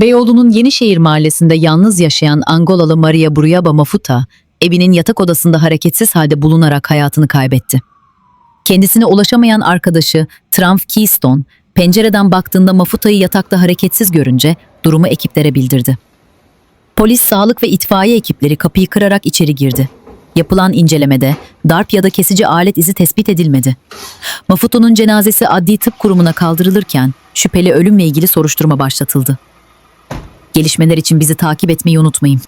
Beyoğlu'nun Yenişehir mahallesinde yalnız yaşayan Angolalı Maria Bruyaba Mafuta, evinin yatak odasında hareketsiz halde bulunarak hayatını kaybetti. Kendisine ulaşamayan arkadaşı Trump Keystone, pencereden baktığında Mafuta'yı yatakta hareketsiz görünce durumu ekiplere bildirdi. Polis, sağlık ve itfaiye ekipleri kapıyı kırarak içeri girdi. Yapılan incelemede darp ya da kesici alet izi tespit edilmedi. Mafuto'nun cenazesi adli tıp kurumuna kaldırılırken şüpheli ölümle ilgili soruşturma başlatıldı. Gelişmeler için bizi takip etmeyi unutmayın.